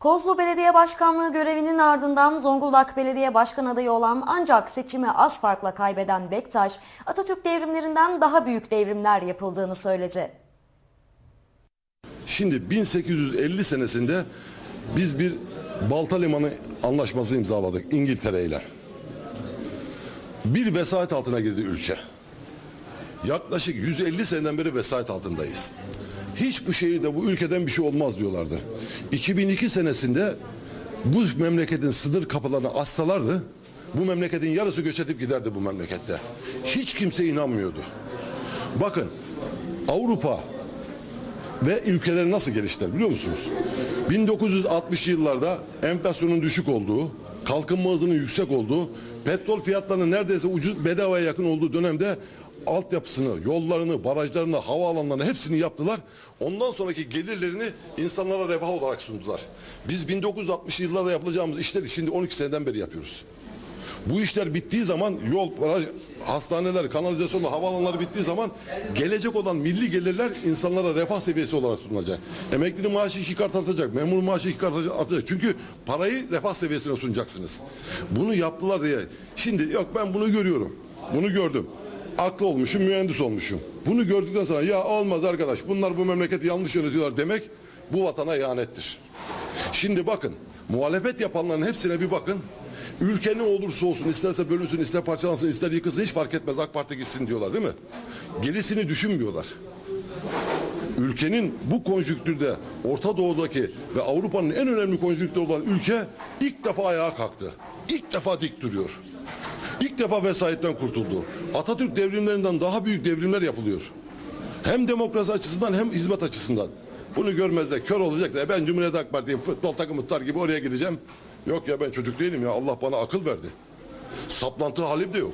Kozlu Belediye Başkanlığı görevinin ardından Zonguldak Belediye Başkan adayı olan ancak seçimi az farkla kaybeden Bektaş, Atatürk devrimlerinden daha büyük devrimler yapıldığını söyledi. Şimdi 1850 senesinde biz bir Balta Limanı anlaşması imzaladık İngiltere ile. Bir vesayet altına girdi ülke. Yaklaşık 150 seneden beri vesayet altındayız. Hiçbir şehirde bu ülkeden bir şey olmaz diyorlardı. 2002 senesinde bu memleketin sınır kapılarını assalardı bu memleketin yarısı göç edip giderdi bu memlekette. Hiç kimse inanmıyordu. Bakın Avrupa ve ülkeleri nasıl geliştiler biliyor musunuz? 1960'lı yıllarda enflasyonun düşük olduğu, kalkınma hızının yüksek olduğu, petrol fiyatlarının neredeyse ucuz bedavaya yakın olduğu dönemde altyapısını, yollarını, barajlarını, havaalanlarını hepsini yaptılar. Ondan sonraki gelirlerini insanlara refah olarak sundular. Biz 1960'lı yıllarda yapılacağımız işleri şimdi 12 seneden beri yapıyoruz. Bu işler bittiği zaman yol, baraj, hastaneler, kanalizasyonlar, havaalanları bittiği zaman gelecek olan milli gelirler insanlara refah seviyesi olarak sunulacak. Emeklinin maaşı iki kat artacak, memur maaşı iki kat artacak. Çünkü parayı refah seviyesine sunacaksınız. Bunu yaptılar diye. Şimdi yok ben bunu görüyorum. Bunu gördüm. Aklı olmuşum, mühendis olmuşum. Bunu gördükten sonra ya olmaz arkadaş bunlar bu memleketi yanlış yönetiyorlar demek bu vatana ihanettir. Şimdi bakın muhalefet yapanların hepsine bir bakın. Ülke ne olursa olsun isterse bölünsün ister parçalansın ister yıkılsın hiç fark etmez AK Parti gitsin diyorlar değil mi? Gerisini düşünmüyorlar. Ülkenin bu konjüktürde Orta Doğu'daki ve Avrupa'nın en önemli konjüktürü olan ülke ilk defa ayağa kalktı. İlk defa dik duruyor. İlk defa vesayetten kurtuldu. Atatürk devrimlerinden daha büyük devrimler yapılıyor. Hem demokrasi açısından hem hizmet açısından. Bunu görmezler, kör olacak "E ben Cumhuriyet Halk Parti'yim, futbol takımı tutar gibi oraya gideceğim. Yok ya ben çocuk değilim ya Allah bana akıl verdi. Saplantı halim de yok.